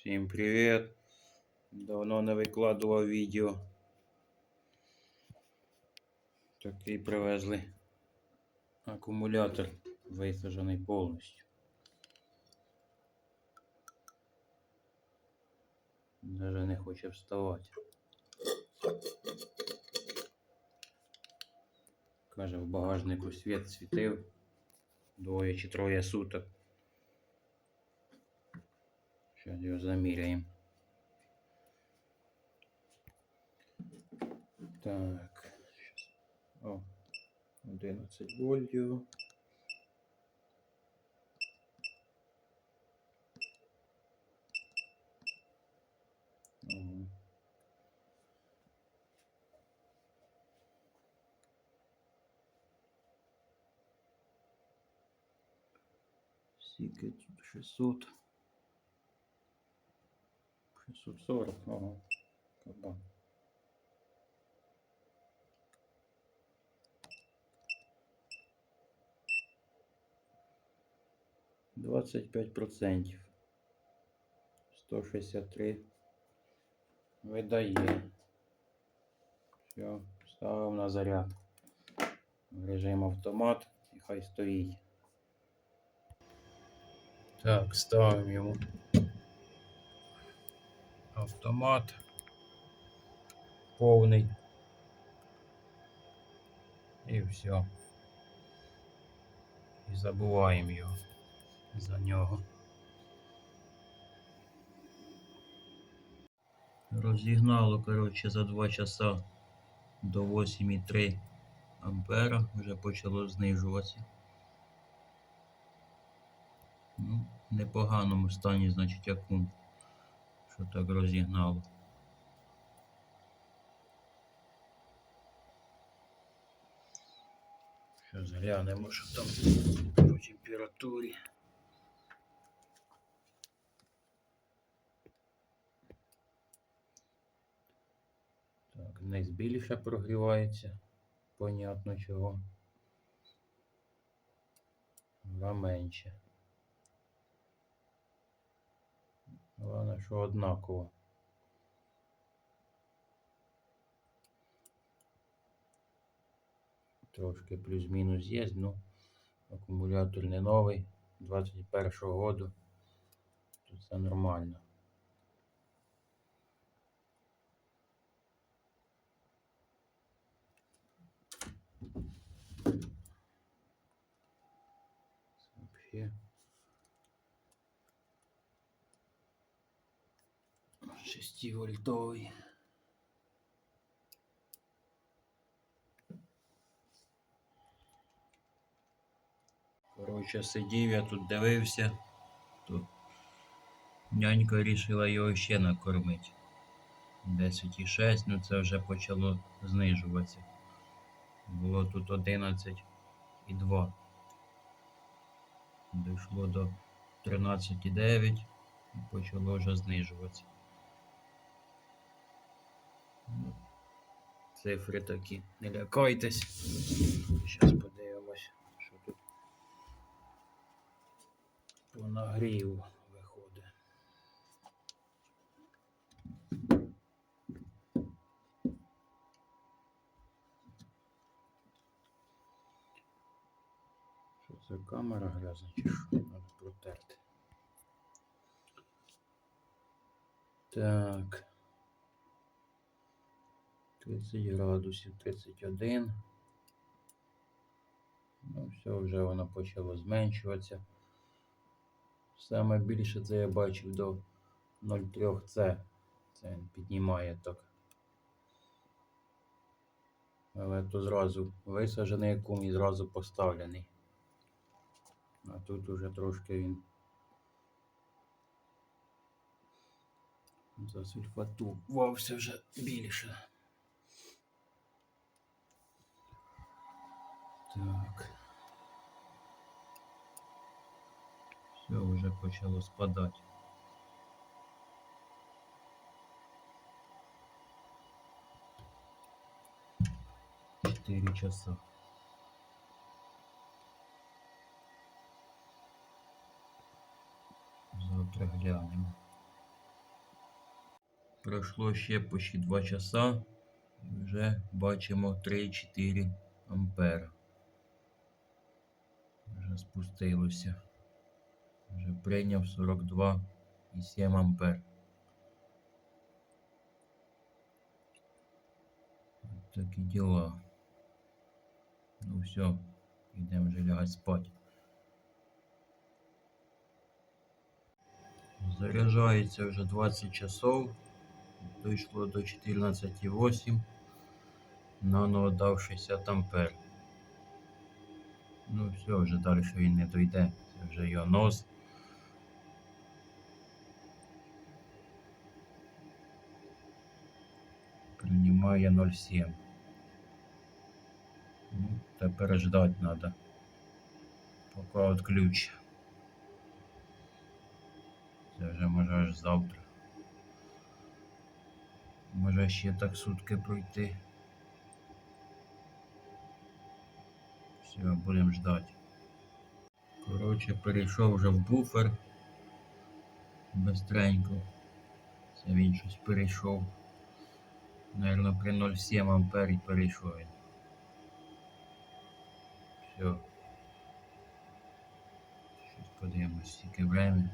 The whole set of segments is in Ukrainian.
Всім привіт! Давно не викладував відео. Такий привезли акумулятор висаджений повністю. Даже не хоче вставати. Каже, в багажнику світ світив двоє чи троє суток. Сейчас його заміряємо. Так. Щас. О, 11 вольтів. Ага. Скільки тут 600. 640, ага. Кабан. Двадцять п'ять процентів. Сто шістдесят три. Видає. Все, ставимо на заряд. Режим автомат і хай стоїть. Так, ставимо йому автомат повний. І все. І забуваємо його за нього. Розігнало, коротше, за 2 часа до 8,3 ампера вже почало знижуватися. Ну, в непоганому стані, значить, акум що так розігнало. Зараз глянемо, що там по температурі. Так, низ більше прогрівається, понятно чого. Гра менше. Головне, що однаково. Трошки плюс-мінус є, ну акумулятор не новий 21-го году. то все нормально. Це 6-вольтовий. Коротше, сидів я тут дивився, то нянька рішила його ще накормити. 10,6, ну це вже почало знижуватися. Було тут 11,2. Дійшло до 13,9 і почало вже знижуватися. Цифри такі, не лякайтесь. Зараз подивимось, що тут по нагріву виходить. Що це камера грязна чи що? Треба протерти. Так. 30 градусів 31. Ну, все, вже воно почало зменшуватися. Саме більше це я бачив до 0,3 С. Це він піднімає так. Але то зразу висаджений кум і зразу поставлений. А тут уже трошки він засульфатувався вже більше. Так. Все вже почало спадати. Четыре часа. Завтра глянемо. Пройшло ще почти 2 часа. Вже бачимо 3,4 ампера. Вже спустилося. Вже прийняв 42,7 ампер. От Такі діла. Ну все, йдемо вже лягати спати. Заряджається вже 20 часов. Дійшло до 14,8. Нано дав 60 ампер. Ну все, вже далі він не дойде. Це вже його нос. Приймає 0,7. Ну, тепер ждать треба. Поки відключить. Це вже може аж завтра. Може ще так сутки пройти. Будемо ждати. Коротше, перейшов вже в буфер. Быстренько. Це він щось перейшов. Наверно, при 0,7 ампері перейшов він. Все. Щось подивимось, скільки времени.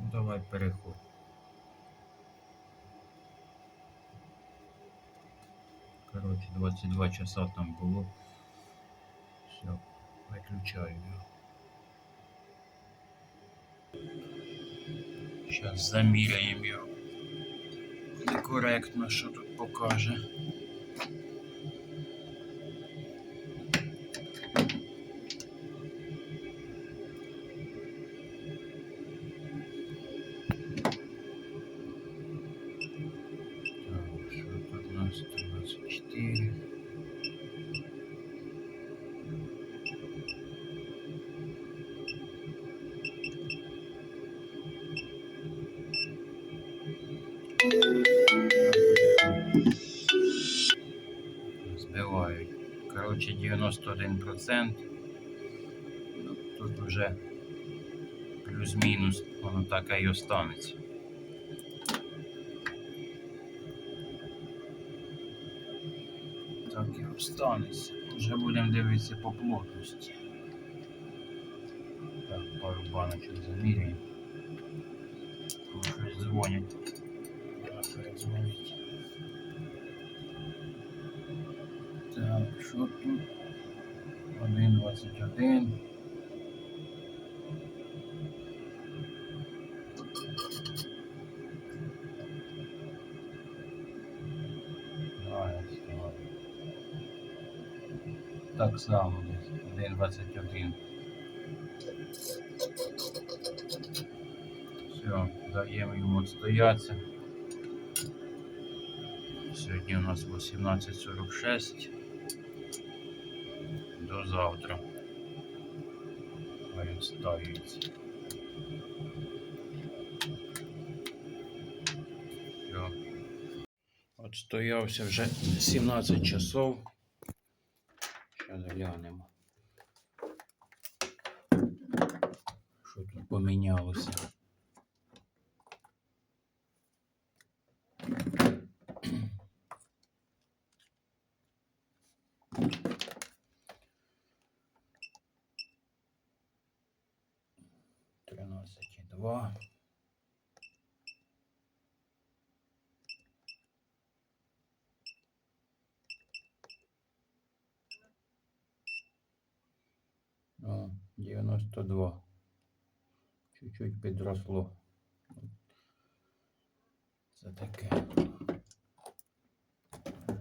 Ну, давай переход. Короче, 22 часа там було. Все, виключаю його. Зараз заміряємо його. Коректно, що тут покаже. 91%. Ну, Тут вже плюс-мінус, воно так і останеться. Так і останеться. Вже будемо дивитися по плотності. Так, пару баночок заміряємо. Щось дзвонять. Так, що тут? 1,21. Давай, вставай. Так само десь 1,21. Все, даємо йому відстоятися. Сьогодні у нас 18.46. До завтра. Хай відстоюється. Все. Отстоявся вже 17 часов. Зараз глянемо. Що тут помінялося? Тринадцять і два. О, 92. Чуть-чуть підросло. Це таке.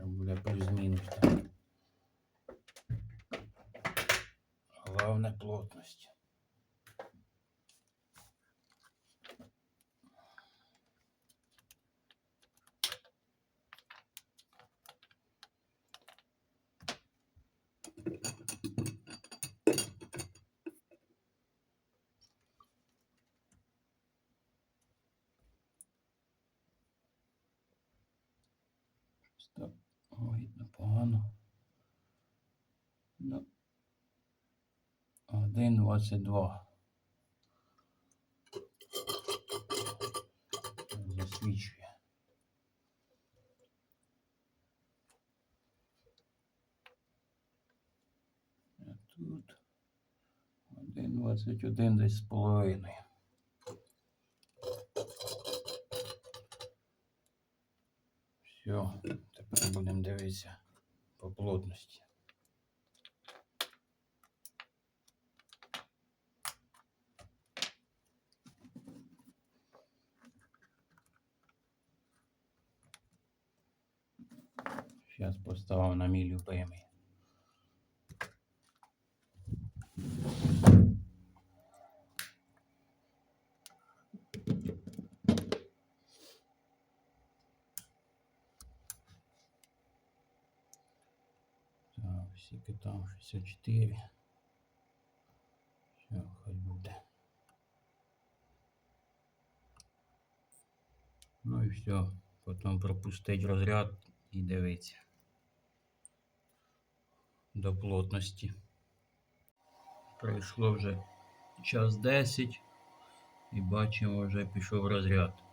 Буде плюс-мінус. Головне плотність. Ой, непогано. Ну, 1,22. Засвічує. А тут 1,21 десь з половиною. Все, тепер будемо дивитися по плотності. Зараз поставив на мій любимий. 54. Все, хоть буде. Ну і все. Потім пропустить розряд і дивиться до плотності. Пройшло вже час 10 і бачимо вже пішов розряд.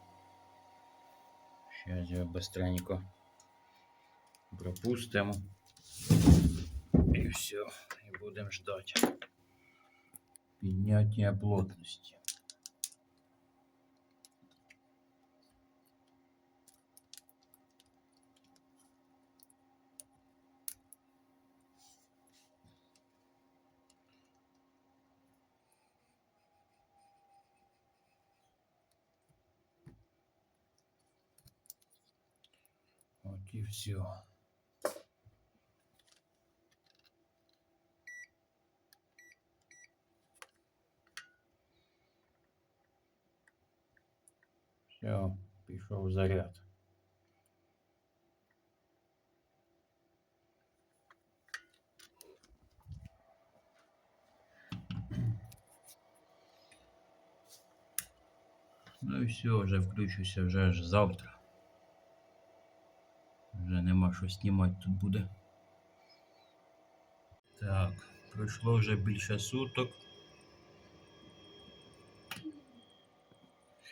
Зараз я быстренько пропустимо. І все, і будемо ждати підняття плотності. От і все. Все, пішов заряд. Ну і все, вже включуся вже аж завтра. Вже нема що знімати тут буде. Так, пройшло вже більше суток.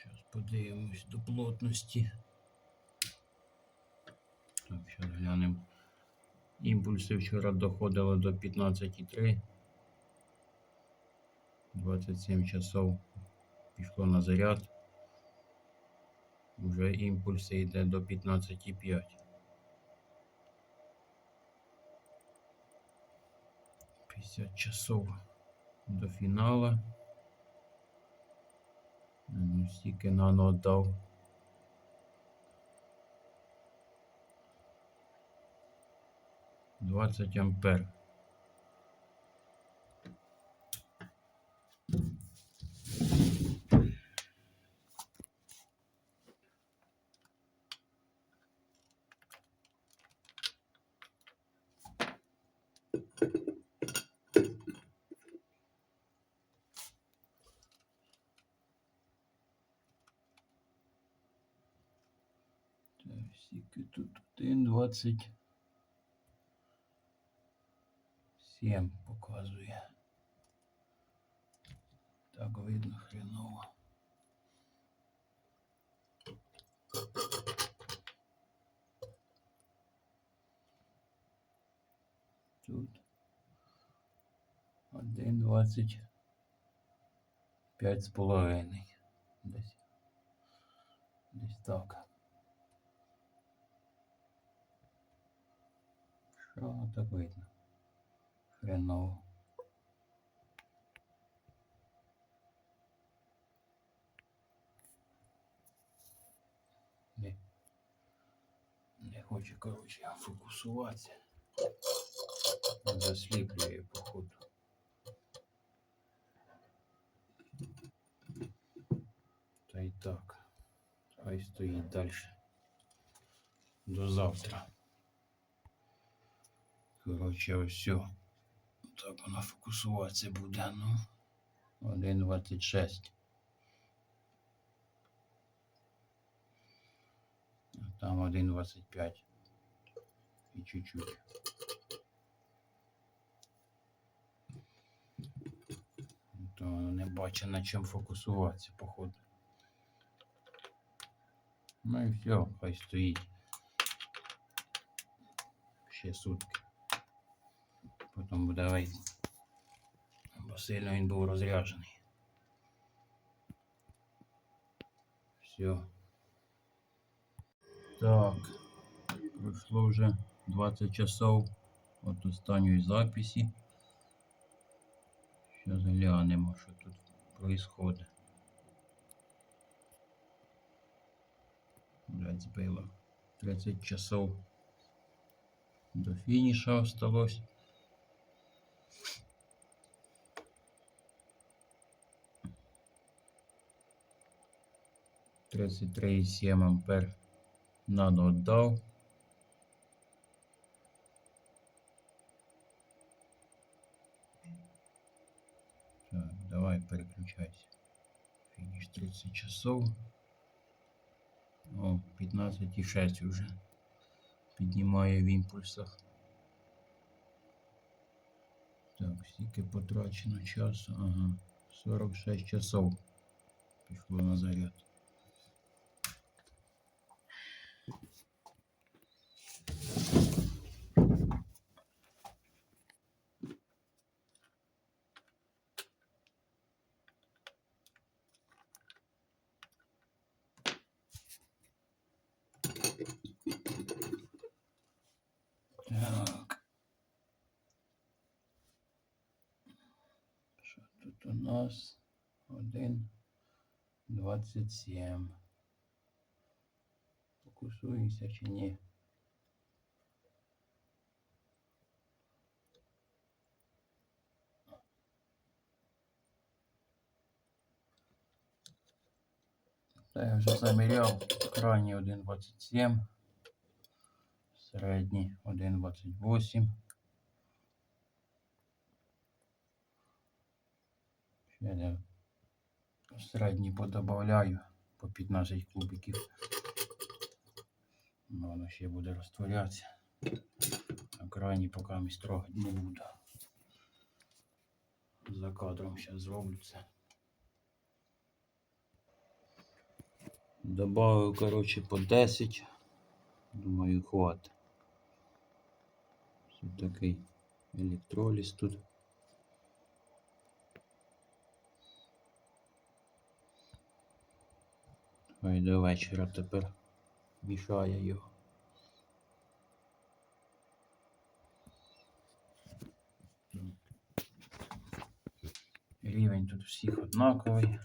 Зараз подивимось до плотності. Так, зараз глянемо. Імпульси вчора доходили до 15,3. 27 часов пішло на заряд. Уже імпульси йде до 15,5. 50 часов до фінала. Стільки нано дав. Двадцять ампер. скільки тут? Один двадцять. Сім показує. Так видно хреново. Тут один двадцять п'ять з половиною. Десь. Десь так. Що воно так видно? Хреново. Не, не хоче, коротше, фокусуватися. Засліплює, походу. Та й так. Хай стоїть далі. До завтра. Коротше, ось. Так вона фокусуватися буде, ну. 1.26. А Там 1.25. І чуть-чуть. То воно не бачить на чим фокусуватися, походу. Ну і все, хай стоїть. Ще сутки. Потім буде видно. Бо сильно він був розряджений. Все. Так. Пройшло вже 20 часов от останньої записі. Зараз глянемо, що тут происходит. Блять, збило. 30 часов до фініша осталось. Тридцать три и семь ампер надо отдав. Так, давай переключайся. Фініш 30 часов. О, 15,6 уже. Піднімає в імпульсах. Так, скільки потрачено часу? Ага. 46 часов пішло на заряд. Так. Що Двадцять сім. Фокусуємося чи ні? Та я вже заміряв. Крайній 1,27. Середній 1,28. Я середній подобавляю по 15 кубиків. Воно ще буде розтворятися. А крайній поки ми трогати не буду. За кадром зараз зроблю це. Добавив, коротше, по 10. Думаю, хватить. Ось такий електроліз тут. Хай до вечора тепер мішає його. Рівень тут всіх однаковий.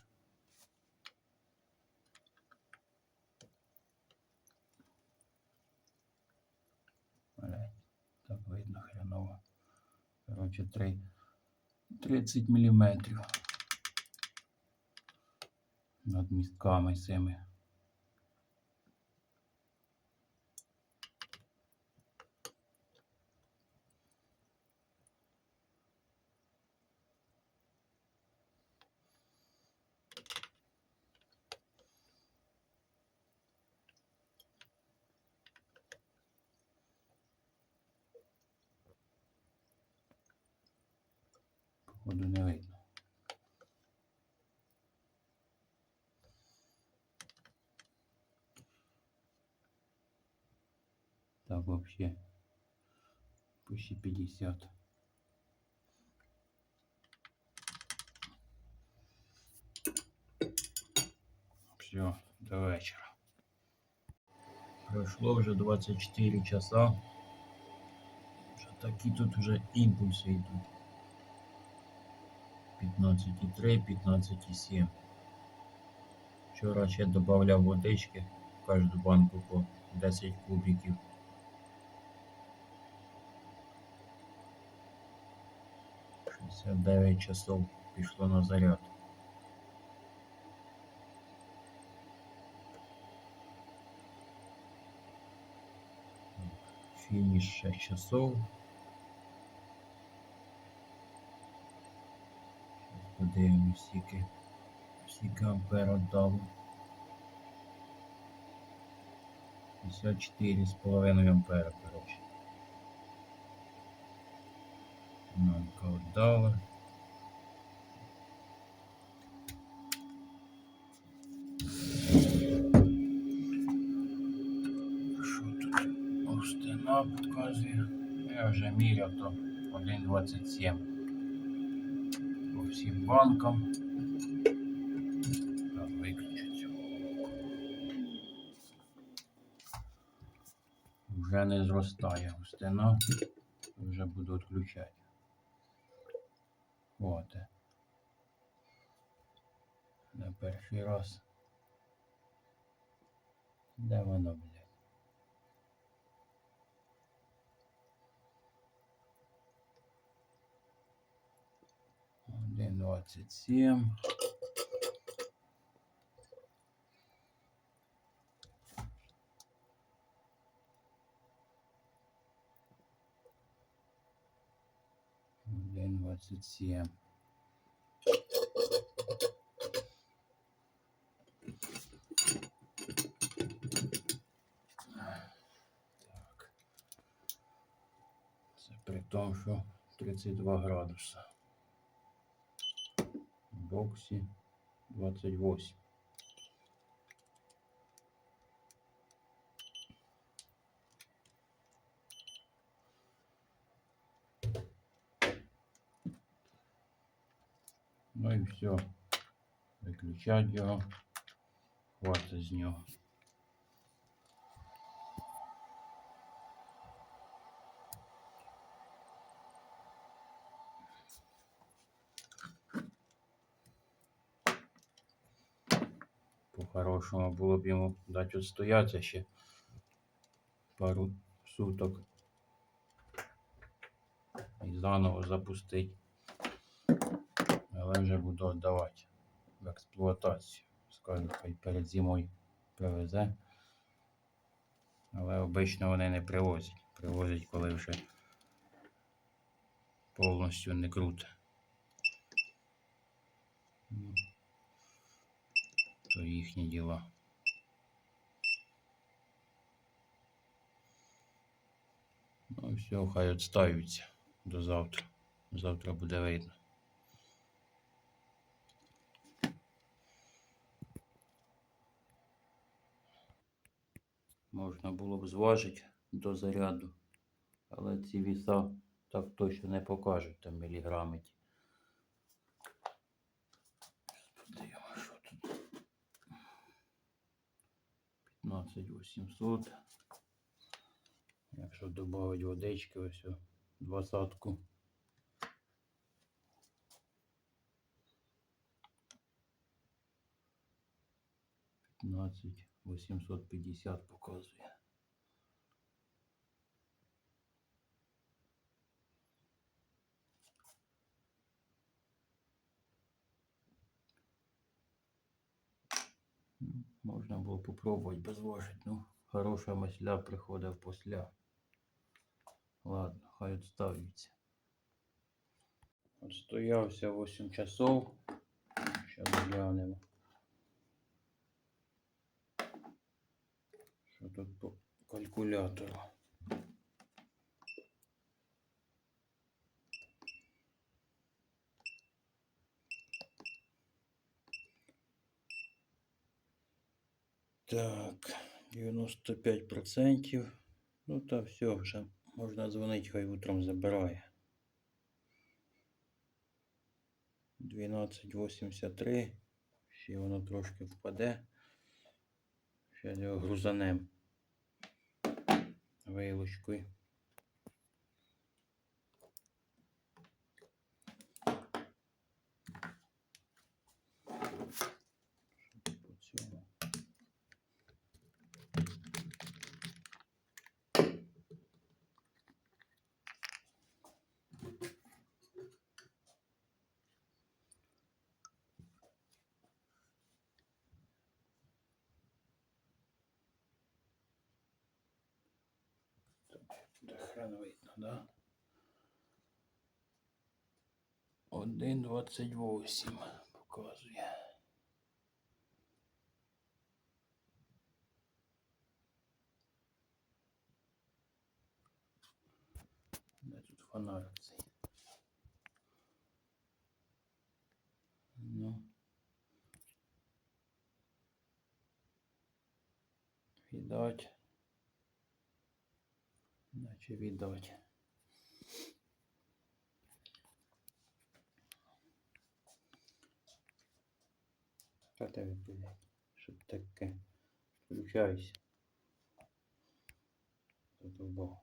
Так видно хреново. Короче, 3, 30 міліметрів над містками цими. Походу не видно. Так вообще почти 50. Все, до вечора. Пройшло вже 24 часа. Такі тут вже імпульси йдуть. 15,3, 15,7. Вчора ще додавав водички в кожну банку по 10 кубиків. Шістдесят дев'ять часов пішло на заряд. Фініш 6 часов. подивимось, скільки, скільки ампер отдало. 54,5 ампера, короче. Намка ну, отдала. Що тут? Остина показує. Я вже міряв, то 1,27 всім банкам. Так. Вже не зростає густина. Вже буду відключати. От. На перший раз. Де воно, блядь? Один двадцять сім. Один двадцать семь. Це при тому, що 32 градуса. Боксі 28. Ну і все. выключать його. Хватить з нього. По-хорошому було б йому дати відстоятися ще пару суток. І заново запустити. Але вже буду віддавати в експлуатацію. Скажу, хай перед зимою привезе. Але обично вони не привозять. Привозять, коли вже повністю не круте. То їхні діла. Ну все, хай відстаються до завтра. Завтра буде видно. Можна було б зважити до заряду, але ці віса так точно не покажуть там міліграми. ті. Подивимо, що тут. 15 800. Якщо додати водички, ось двадцятку. П'ятнадцять вісімсот п'ятдесят показує. Ну, Можна було попробувати без важить. Ну, хороша масля приходив після. Ладно, хай відставиться. Отстоявся 8 часов. Зараз глянемо. Що тут по калькулятору? Так, 95%. Ну та все вже. Можна дзвонити, хай утром забирає. 12.83. Ще воно трошки впаде. Ще його грузанем. Вилочкою. Що тут по цьому? Хрен видно, да? Один двадцять восемь показує. Де тут фонарик цей? Ну. Віддать чи віддати. Та тебе відповідає, щоб таке. Включайся. Задовбав.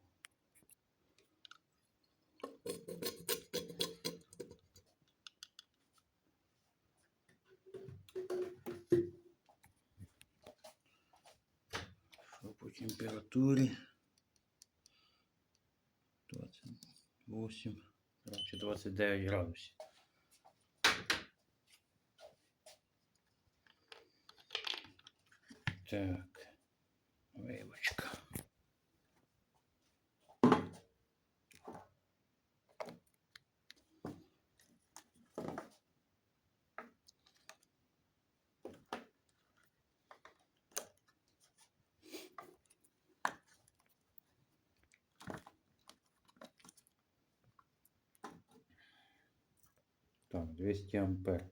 Що по температурі? 28, короче, 29 градусів. Так, вивочка. Так, 200 ампер.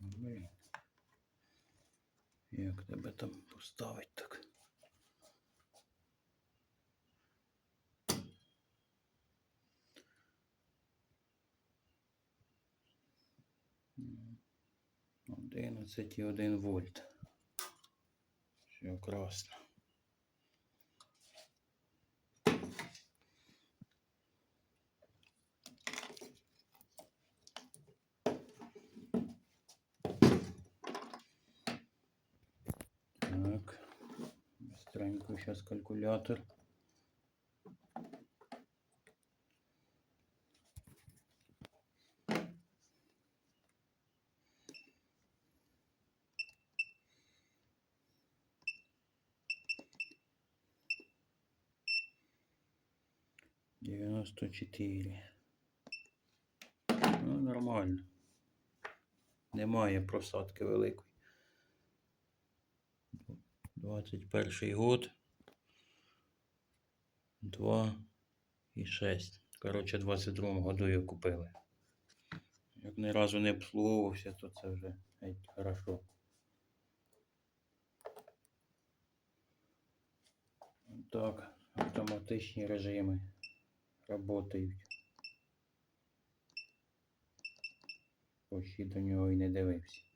Блін. Як тебе там поставить так? М, 11,1 вольт. Все красно. Так, быстренько сейчас калькулятор. Девяносто четыре. Ну, нормально. Немає просадки великої. 21 год. 2 і 6. Коротше, в 22 году його купили. Як ні разу не обслуговувався, то це вже геть хорошо. Так, автоматичні режими працюють. Почти до нього і не дивився.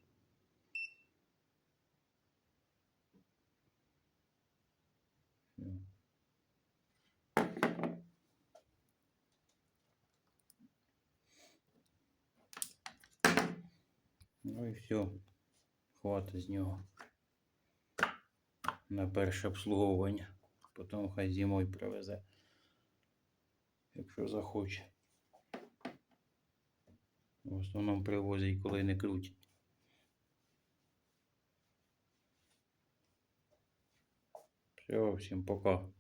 Ну і все. Хватить з нього на перше обслуговування. Потім хай зимою привезе, якщо захоче. В основному привозять, коли не крутять. Все, всім пока.